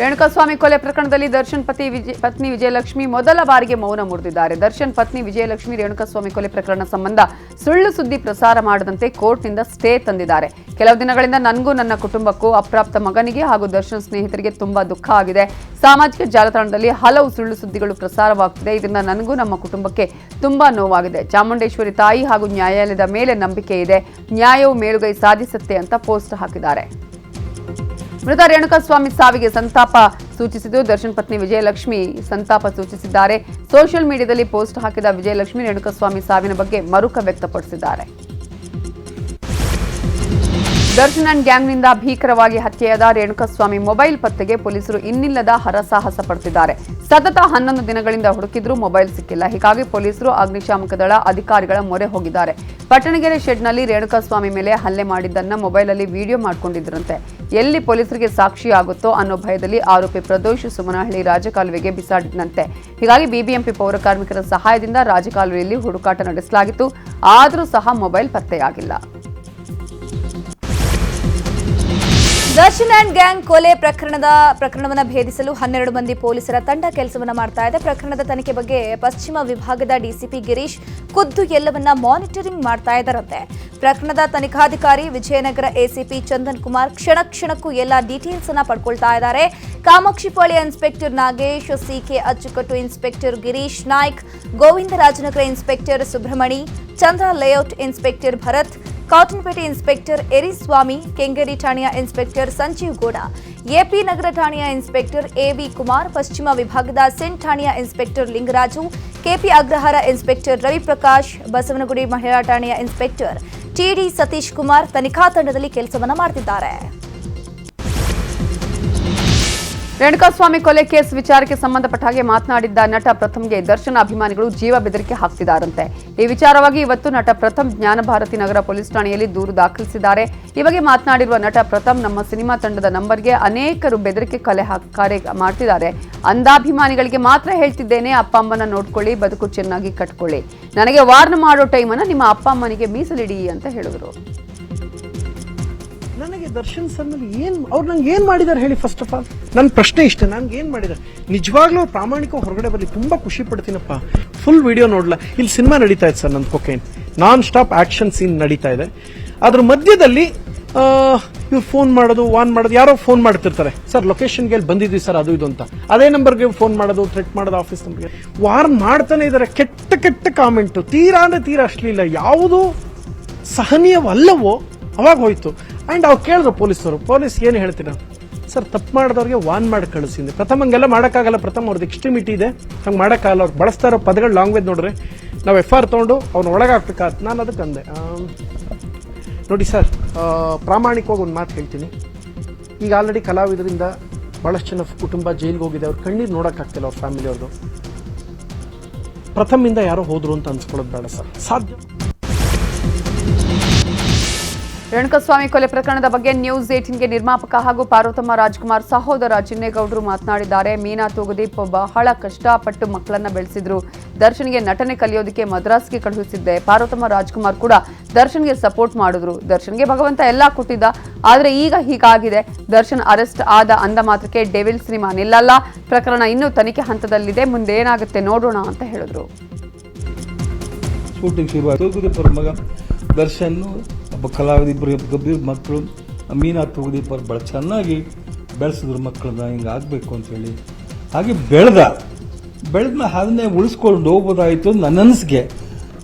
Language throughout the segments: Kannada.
ರೇಣುಕಾಸ್ವಾಮಿ ಕೊಲೆ ಪ್ರಕರಣದಲ್ಲಿ ದರ್ಶನ್ ಪತಿ ವಿಜಯ ಪತ್ನಿ ವಿಜಯಲಕ್ಷ್ಮಿ ಮೊದಲ ಬಾರಿಗೆ ಮೌನ ಮುರಿದಿದ್ದಾರೆ. ದರ್ಶನ್ ಪತ್ನಿ ವಿಜಯಲಕ್ಷ್ಮಿ ರೇಣುಕಾಸ್ವಾಮಿ ಕೊಲೆ ಪ್ರಕರಣ ಸಂಬಂಧ ಸುಳ್ಳು ಸುದ್ದಿ ಪ್ರಸಾರ ಮಾಡದಂತೆ ಕೋರ್ಟ್ನಿಂದ ಸ್ಟೇ ತಂದಿದ್ದಾರೆ. ಕೆಲವು ದಿನಗಳಿಂದ ನನಗೂ ನನ್ನ ಕುಟುಂಬಕ್ಕೂ ಅಪ್ರಾಪ್ತ ಮಗನಿಗೆ ಹಾಗೂ ದರ್ಶನ್ ಸ್ನೇಹಿತರಿಗೆ ತುಂಬಾ ದುಃಖ ಆಗಿದೆ. ಸಾಮಾಜಿಕ ಜಾಲತಾಣದಲ್ಲಿ ಹಲವು ಸುಳ್ಳು ಸುದ್ದಿಗಳು ಪ್ರಸಾರವಾಗುತ್ತಿದೆ ಇದರಿಂದ ನನಗೂ ನಮ್ಮ ಕುಟುಂಬಕ್ಕೆ ತುಂಬಾ ನೋವಾಗಿದೆ. ಚಾಮುಂಡೇಶ್ವರಿ ತಾಯಿ ಹಾಗೂ ನ್ಯಾಯಾಲಯದ ಮೇಲೆ ನಂಬಿಕೆ ಇದೆ. ನ್ಯಾಯವು ಮೇಲುಗೈ ಸಾಧಿಸುತ್ತೆ ಅಂತ ಪೋಸ್ಟ್ ಹಾಕಿದ್ದಾರೆ. ಮೃತ ರೇಣುಕಾಸ್ವಾಮಿ ಸಾವಿಗೆ ಸಂತಾಪ ಸೂಚಿಸಿದ್ದು, ದರ್ಶನ್ ಪತ್ನಿ ವಿಜಯಲಕ್ಷ್ಮಿ ಸಂತಾಪ ಸೂಚಿಸಿದ್ದಾರೆ. ಸೋಷಿಯಲ್ ಮೀಡಿಯಾದಲ್ಲಿ ಪೋಸ್ಟ್ ಹಾಕಿದ ವಿಜಯಲಕ್ಷ್ಮಿ ರೇಣುಕಾಸ್ವಾಮಿ ಸಾವಿನ ಬಗ್ಗೆ ಮರುಕ ವ್ಯಕ್ತಪಡಿಸಿದ್ದಾರೆ. ದರ್ಶನ್ ಅಂಡ್ ಗ್ಯಾಂಗ್ನಿಂದ ಭೀಕರವಾಗಿ ಹತ್ಯೆಯಾದ ರೇಣುಕಾಸ್ವಾಮಿ ಮೊಬೈಲ್ ಪತ್ತೆಗೆ ಪೊಲೀಸರು ಇನ್ನಿಲ್ಲದ ಹರಸಾಹಸ ಪಡುತ್ತಿದ್ದಾರೆ ಸತತ ಹನ್ನೊಂದು ದಿನಗಳಿಂದ ಹುಡುಕಿದ್ರೂ ಮೊಬೈಲ್ ಸಿಕ್ಕಿಲ್ಲ. ಹೀಗಾಗಿ ಪೊಲೀಸರು ಅಗ್ನಿಶಾಮಕ ದಳ ಅಧಿಕಾರಿಗಳ ಮೊರೆ ಹೋಗಿದ್ದಾರೆ. ಪಟ್ಟಣಗೆರೆ ಶೆಡ್ನಲ್ಲಿ ರೇಣುಕಾಸ್ವಾಮಿ ಮೇಲೆ ಹಲ್ಲೆ ಮಾಡಿದ್ದನ್ನ ಮೊಬೈಲಲ್ಲಿ ವಿಡಿಯೋ ಮಾಡಿಕೊಂಡಿದ್ರಂತೆ. ಎಲ್ಲಿ ಪೊಲೀಸರಿಗೆ ಸಾಕ್ಷಿ ಆಗುತ್ತೋ ಅನ್ನೋ ಭಯದಲ್ಲಿ ಆರೋಪಿ ಪ್ರದೋಷ್ ಸುಮನಹಳ್ಳಿ ರಾಜಕಾಲುವೆಗೆ ಬಿಸಾಡಿದಂತೆ ಹೀಗಾಗಿ ಬಿಬಿಎಂಪಿ ಪೌರ ಕಾರ್ಮಿಕರ ಸಹಾಯದಿಂದ ರಾಜಕಾಲುವೆಯಲ್ಲಿ ಹುಡುಕಾಟ ನಡೆಸಲಾಗಿತ್ತು. ಆದರೂ ಸಹ ಮೊಬೈಲ್ ಪತ್ತೆಯಾಗಿಲ್ಲ. ದರ್ಶನ್ ಅಂಡ್ ಗ್ಯಾಂಗ್ ಕೊಲೆ ಪ್ರಕರಣದ ಪ್ರಕರಣವನ್ನು ಭೇದಿಸಲು ಹನ್ನೆರಡು ಮಂದಿ ಪೊಲೀಸರ ತಂಡ ಕೆಲಸವನ್ನು ಮಾಡ್ತಾ ಇದೆ. ಪ್ರಕರಣದ ತನಿಖೆ ಬಗ್ಗೆ ಪಶ್ಚಿಮ ವಿಭಾಗದ ಡಿಸಿಪಿ ಗಿರೀಶ್ ಖುದ್ದು ಎಲ್ಲವನ್ನ ಮಾನಿಟರಿಂಗ್ ಮಾಡ್ತಾ ಇದ್ದಾರಂತೆ ಪ್ರಕರಣದ ತನಿಖಾಧಿಕಾರಿ ವಿಜಯನಗರ ಎಸಿಪಿ ಚಂದನ್ ಕುಮಾರ್ ಕ್ಷಣ ಕ್ಷಣಕ್ಕೂ ಎಲ್ಲ ಡೀಟೇಲ್ಸ್ ಅನ್ನ ಪಡ್ಕೊಳ್ತಾ ಇದ್ದಾರೆ Kamakshipalya inspector Nagesh, CK Achukattu inspector Girish Naik Govindarajanagar inspector Subramani, Chandra layout inspector Bharath Cottonpet inspector Eriswamy, Kengeri ಠಾಣೆಯ ಇನ್ಸ್ಪೆಕ್ಟರ್ ಸಂಜೀವ್ ಗೌಡ, ಎಪಿ ನಗರ ಠಾಣೆಯ ಇನ್ಸ್ಪೆಕ್ಟರ್ ಎಬಿ ಕುಮಾರ್, ಪಶ್ಚಿಮ ವಿಭಾಗದ ಸೆಂಟ್ ಠಾಣೆಯ inspector Lingaraju, KP Agrahara inspector Raviprakash, Basavanagudi ಮಹಿಳಾ ಠಾಣೆಯ ಇನ್ಸ್ಪೆಕ್ಟರ್ ಟಿಡಿ ಸತೀಶ್ ಕುಮಾರ್ ತನಿಖಾ ತಂಡದಲ್ಲಿ ಕೆಲಸವನ್ನು ಮಾಡ್ತಿದ್ದಾರೆ. ರೇಣುಕಾಸ್ವಾಮಿ ಕೊಲೆ ಕೇಸ್ ವಿಚಾರಕ್ಕೆ ಸಂಬಂಧಪಟ್ಟ ಹಾಗೆ ಮಾತನಾಡಿದ್ದ ನಟ ಪ್ರಥಮ್ಗೆ ದರ್ಶನ ಅಭಿಮಾನಿಗಳು ಜೀವ ಬೆದರಿಕೆ ಹಾಕ್ತಿದ್ದಾರಂತೆ. ಈ ವಿಚಾರವಾಗಿ ಇವತ್ತು ನಟ ಪ್ರಥಮ್ ಜ್ಞಾನಭಾರತಿ ನಗರ ಪೊಲೀಸ್ ಠಾಣೆಯಲ್ಲಿ ದೂರು ದಾಖಲಿಸಿದ್ದಾರೆ. ಈ ಬಗ್ಗೆ ಮಾತನಾಡಿರುವ ನಟ ಪ್ರಥಮ್ ನಮ್ಮ ಸಿನಿಮಾ ತಂಡದ ನಂಬರ್ಗೆ ಅನೇಕರು ಬೆದರಿಕೆ ಕಲೆ ಕಾರ್ಯ ಕರೆ ಮಾಡ್ತಿದ್ದಾರೆ. ಅಂಧಾಭಿಮಾನಿಗಳಿಗೆ ಮಾತ್ರ ಹೇಳ್ತಿದ್ದೇನೆ, ಅಪ್ಪ ಅಮ್ಮನ ನೋಡ್ಕೊಳ್ಳಿ, ಬದುಕು ಚೆನ್ನಾಗಿ ಕಟ್ಕೊಳ್ಳಿ. ನನಗೆ ವಾರ್ನ್ ಮಾಡೋ ಟೈಮನ್ನು ನಿಮ್ಮ ಅಪ್ಪ ಅಮ್ಮನಿಗೆ ಮೀಸಲಿಡಿ ಅಂತ ಹೇಳಿದ್ರು. ದರ್ಶನ್ ನನಗೆ ಏನ್ ಅವ್ರು ನಂಗೆ ಏನ್ ಮಾಡಿದಾರೆ ಹೇಳಿ ಫಸ್ಟ್ ಆಫ್ ಆಲ್ ನನ್ನ ಪ್ರಶ್ನೆ ಇಷ್ಟೇ ನನ್ಗೆ ಏನ್ ಮಾಡಿದಾರೆ? ನಿಜವಾಗ್ಲೂ ಪ್ರಾಮಾಣಿಕ ಹೊರಗಡೆ ಬರಲಿ, ತುಂಬಾ ಖುಷಿ ಪಡ್ತೀನಪ್ಪ. Full video ನೋಡ್ಲಾ. ಇಲ್ಲಿ ಸಿನಿಮಾ ನಡೀತಾ ಇದೆ ಸರ್ ನನ್ನ cocaine non stop action scene ನಡೀತಾ ಇದೆ. ಅದ್ರ ಮಧ್ಯದಲ್ಲಿ ಇವ್ರು ಫೋನ್ ಮಾಡೋದು ವಾನ್ ಮಾಡೋದು, ಯಾರೋ ಫೋನ್ ಮಾಡ್ತಿರ್ತಾರೆ. ಸರ್ ಲೊಕೇಶನ್ಗೆ ಅಲ್ಲಿ ಬಂದಿದ್ವಿ ಸರ್ ಅದು ಇದು ಅಂತ. ಅದೇ ನಂಬರ್ಗೆ ಫೋನ್ ಮಾಡೋದು ಥ್ರೆಟ್ ಮಾಡೋದು ಆಫೀಸ್ ನಂಬರ್ಗೆ ವಾರ್ನ್ ಮಾಡ್ತಾನೆ ಇದಾರೆ, ಕೆಟ್ಟ ಕೆಟ್ಟ ಕಾಮೆಂಟ್ ತೀರಾ ಅಂದ್ರೆ ತೀರಾ ಅಶ್ಲೀಲ. ಯಾವುದು ಸಹನೀಯವಲ್ಲವೋ, ಅವಾಗ ಹೋಯ್ತು. ಅಂಡ್ ಅವ್ರು ಕೇಳಿದ್ರು ಪೊಲೀಸರು ಪೊಲೀಸ್ ಏನು ಹೇಳ್ತೀರಾ? ಸರ್, ತಪ್ಪು ಮಾಡಿದವ್ರಿಗೆ ವಾನ್ ಮಾಡಿ ಕಳಿಸಿದ್ದೆ ಪ್ರಥಮ ಹಂಗೆಲ್ಲ ಮಾಡೋಕ್ಕಾಗಲ್ಲ. ಪ್ರಥಮ ಅವ್ರದ್ದು ಎಕ್ಸ್ಟ್ರಿಮಿಟಿ ಇದೆ. ಹಂಗೆ ಮಾಡೋಕ್ಕಾಗಲ್ಲ. ಅವ್ರು ಬಳಸ್ತಾ ಇರೋ ಪದಗಳು ಲಾಂಗ್ವೇಜ್ ನೋಡ್ರಿ ನಾವು ಎಫ್ ಆರ್ ತೊಗೊಂಡು ಅವ್ನ ಒಳಗಾಕ್ಬೇಕಾತ್ ನಾನು ಅದಕ್ಕೆ ಅಂದೆ. ನೋಡಿ ಸರ್ ಪ್ರಾಮಾಣಿಕವಾಗಿ ಒಂದು ಮಾತು ಹೇಳ್ತೀನಿ. ಈಗ ಆಲ್ರೆಡಿ ಕಲಾವಿದರಿಂದ ಭಾಳಷ್ಟು ಜನ ಕುಟುಂಬ ಜೈಲಿಗೆ ಹೋಗಿದೆ. ಅವ್ರು ಕಣ್ಣೀರು ನೋಡೋಕ್ಕಾಗ್ತಿಲ್ಲ ಅವ್ರ ಫ್ಯಾಮಿಲಿಯವ್ರದ್ದು ಪ್ರಥಮಿಂದ ಯಾರೋ ಹೋದ್ರು ಅಂತ ಅನ್ಸ್ಕೊಳ್ಳೋದು ಬೇಡ ಸರ್. ಸಾಧ್ಯ ರೇಣುಕಸ್ವಾಮಿ ಕೊಲೆ ಪ್ರಕರಣದ ಬಗ್ಗೆ ನ್ಯೂಸ್ ಏಟಿನ್ಗೆ ನಿರ್ಮಾಪಕ ಹಾಗೂ ಪಾರ್ವತಮ್ಮ ರಾಜ್ಕುಮಾರ್ ಸಹೋದರ ಚಿನ್ನೇಗೌಡರು ಮಾತನಾಡಿದ್ದಾರೆ. ಮೀನಾ ತೂಗುದೀಪ್ ಬಹಳ ಕಷ್ಟಪಟ್ಟು ಮಕ್ಕಳನ್ನ ಬೆಳೆಸಿದ್ರು. ದರ್ಶನ್ಗೆ ನಟನೆ ಕಲಿಯೋದಕ್ಕೆ ಮದ್ರಾಸ್ಗೆ ಕಳುಹಿಸಿದ್ದೆ. ಪಾರ್ವತಮ್ಮ ರಾಜ್ಕುಮಾರ್ ಕೂಡ ದರ್ಶನ್ಗೆ ಸಪೋರ್ಟ್ ಮಾಡಿದ್ರು. ದರ್ಶನ್ಗೆ ಭಗವಂತ ಎಲ್ಲ ಕೊಟ್ಟಿದ್ದ, ಆದ್ರೆ ಈಗ ಹೀಗಾಗಿದೆ. ದರ್ಶನ್ ಅರೆಸ್ಟ್ ಆದ ಅಂದ ಮಾತ್ರಕ್ಕೆ ಡೆವಿಲ್ ಸಿನಿಮಾ ನಿಲ್ಲಲ್ಲ. ಪ್ರಕರಣ ಇನ್ನೂ ತನಿಖೆ ಹಂತದಲ್ಲಿದೆ. ಮುಂದೆ ಏನಾಗುತ್ತೆ ನೋಡೋಣ ಅಂತ ಹೇಳಿದ್ರು. ಶೂಟಿಂಗ್ ದರ್ಶನ್ ಕಲಾವಿದ ಇಬ್ಬರು ಗಂಭೀರ ಮಕ್ಕಳು, ಮೀನಾ ತೂಗುದೀಪರು ಭಾಳ ಚೆನ್ನಾಗಿ ಬೆಳೆಸಿದ್ರು ಮಕ್ಕಳನ್ನ, ಹಿಂಗೆ ಆಗಬೇಕು ಅಂಥೇಳಿ ಹಾಗೆ ಬೆಳೆದ ಬೆಳೆದನ್ನ ಅದನ್ನೇ ಉಳಿಸ್ಕೊಂಡು ಹೋಗ್ಬೋದಾಯಿತು ನನ್ನ ಅನಿಸಿಕೆ.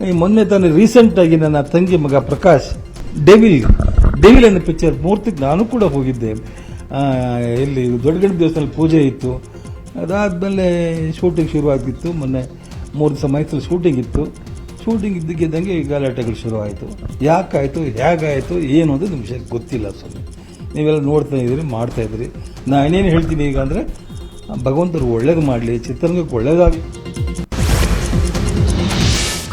ಈ ಮೊನ್ನೆ ತಾನೇ ರೀಸೆಂಟಾಗಿ ನನ್ನ ತಂಗಿ ಮಗ ಪ್ರಕಾಶ್ ಡೆವಿಲ್ ಡೆವಿಲ್ ಅನ್ನೋ ಪಿಕ್ಚರ್ ಮೂರ್ತಿಗೆ ನಾನು ಕೂಡ ಹೋಗಿದ್ದೆ. ಇಲ್ಲಿ ದೇವಸ್ಥಾನ ದೇವಸ್ಥಾನದಲ್ಲಿ ಪೂಜೆ ಇತ್ತು. ಅದಾದಮೇಲೆ ಶೂಟಿಂಗ್ ಶುರುವಾಗಿತ್ತು. ಮೊನ್ನೆ ಮೂರು ದಿವಸ ಮೈಸೂರು ಶೂಟಿಂಗ್ ಇತ್ತು. ಶೂಟಿಂಗ್ ಇದ್ದಕ್ಕಿದ್ದಂಗೆ ಈ ಗಲಾಟೆಗಳು ಶುರುವಾಯಿತು. ಯಾಕಾಯಿತು, ಹೇಗಾಯಿತು, ಏನು ಅಂತ ನಿಮ್ಗೆ ಗೊತ್ತಿಲ್ಲ ಸುಮ್ಮನೆ ನೀವೆಲ್ಲ ನೋಡ್ತಾ ಇದ್ದೀರಿ, ಮಾಡ್ತಾ ಇದ್ದೀರಿ. ನಾನು ಏನೇನು ಹೇಳ್ತೀನಿ ಈಗ ಅಂದರೆ, ಭಗವಂತರು ಒಳ್ಳೇದು ಮಾಡಲಿ, ಚಿತ್ರರಂಗಕ್ಕೆ ಒಳ್ಳೇದಾಗಲಿ.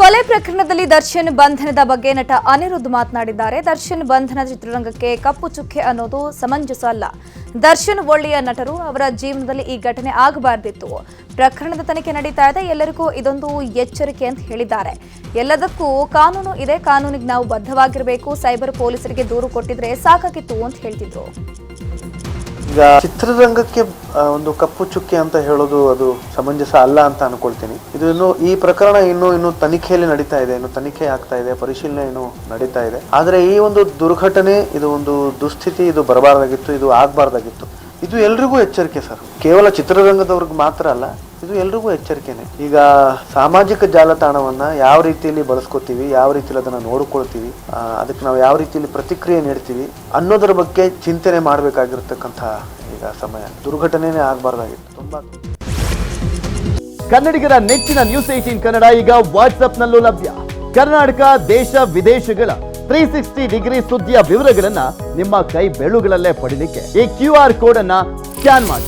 ಕೊಲೆ ಪ್ರಕರಣದಲ್ಲಿ ದರ್ಶನ್ ಬಂಧನದ ಬಗ್ಗೆ ನಟ ಅನಿರುದ್ಧ್ ಮಾತನಾಡಿದ್ದಾರೆ. ದರ್ಶನ್ ಬಂಧನ ಚಿತ್ರರಂಗಕ್ಕೆ ಕಪ್ಪು ಚುಕ್ಕೆ ಅನ್ನೋದು ಸಮಂಜಸ ಅಲ್ಲ. ದರ್ಶನ್ ಒಳ್ಳೆಯ ನಟರು. ಅವರ ಜೀವನದಲ್ಲಿ ಈ ಘಟನೆ ಆಗಬಾರ್ದಿತ್ತು. ಪ್ರಕರಣದ ತನಿಖೆ ನಡೀತಾ ಇದೆ. ಎಲ್ಲರಿಗೂ ಇದೊಂದು ಎಚ್ಚರಿಕೆ ಅಂತ ಹೇಳಿದ್ದಾರೆ. ಎಲ್ಲದಕ್ಕೂ ಕಾನೂನು ಇದೆ. ಕಾನೂನಿಗೆ ನಾವು ಬದ್ಧವಾಗಿರಬೇಕು. ಸೈಬರ್ ಪೊಲೀಸರಿಗೆ ದೂರು ಕೊಟ್ಟಿದ್ರೆ ಸಾಕಾಗಿತ್ತು ಅಂತ ಹೇಳ್ತಿದ್ರು. ಚಿತ್ರರಂಗಕ್ಕೆ ಒಂದು ಕಪ್ಪು ಚುಕ್ಕೆ ಅಂತ ಹೇಳೋದು ಅದು ಸಮಂಜಸ ಅಲ್ಲ ಅಂತ ಅನ್ಕೊಳ್ತೀನಿ. ಇದು ಇನ್ನು ಈ ಪ್ರಕರಣ ಇನ್ನು ಇನ್ನು ತನಿಖೆಯಲ್ಲಿ ನಡೀತಾ ಇದೆ, ಇನ್ನು ತನಿಖೆ ಆಗ್ತಾ ಇದೆ, ಪರಿಶೀಲನೆ ಇನ್ನು ನಡೀತಾ ಇದೆ. ಆದ್ರೆ ಈ ಒಂದು ದುರ್ಘಟನೆ, ಇದು ಒಂದು ದುಸ್ಥಿತಿ, ಇದು ಬರಬಾರ್ದಾಗಿತ್ತು, ಇದು ಆಗ್ಬಾರ್ದಾಗಿತ್ತು. ಇದು ಎಲ್ರಿಗೂ ಎಚ್ಚರಿಕೆ ಸರ್. ಕೇವಲ ಚಿತ್ರರಂಗದವ್ರಿಗೆ ಮಾತ್ರ ಅಲ್ಲ ಇದು ಎಲ್ರಿಗೂ ಎಚ್ಚರಿಕೆನೆ. ಈಗ ಸಾಮಾಜಿಕ ಜಾಲತಾಣವನ್ನ ಯಾವ ರೀತಿಯಲ್ಲಿ ಬಳಸ್ಕೋತೀವಿ, ಯಾವ ರೀತಿಯಲ್ಲಿ ಅದನ್ನ ನೋಡ್ಕೊಳ್ತೀವಿ ಅದಕ್ಕೆ ನಾವು ಯಾವ ರೀತಿಯಲ್ಲಿ ಪ್ರತಿಕ್ರಿಯೆ ನೀಡ್ತೀವಿ ಅನ್ನೋದ್ರ ಬಗ್ಗೆ ಚಿಂತನೆ ಮಾಡಬೇಕಾಗಿರ್ತಕ್ಕಂಥ ಈಗ ಸಮಯ. ದುರ್ಘಟನೆನೇ ಆಗಬಾರ್ದಾಗಿತ್ತು. ತುಂಬಾ ಕನ್ನಡಿಗರ ನೆಚ್ಚಿನ ನ್ಯೂಸ್ ಏಟೀನ್ ಕನ್ನಡ ಈಗ ವಾಟ್ಸ್ಆಪ್ನಲ್ಲೂ ಲಭ್ಯ. ಕರ್ನಾಟಕ, ದೇಶ, ವಿದೇಶಗಳ ತ್ರೀ ಸಿಕ್ಸ್ಟಿ ಡಿಗ್ರಿ ಸುದ್ದಿಯ ವಿವರಗಳನ್ನ ನಿಮ್ಮ ಕೈ ಬೆಳುಗಳಲ್ಲೇ ಪಡಿಲಿಕ್ಕೆ ಈ ಕ್ಯೂ ಆರ್ ಕೋಡ್ ಅನ್ನ ಸ್ಕ್ಯಾನ್ ಮಾಡಿ.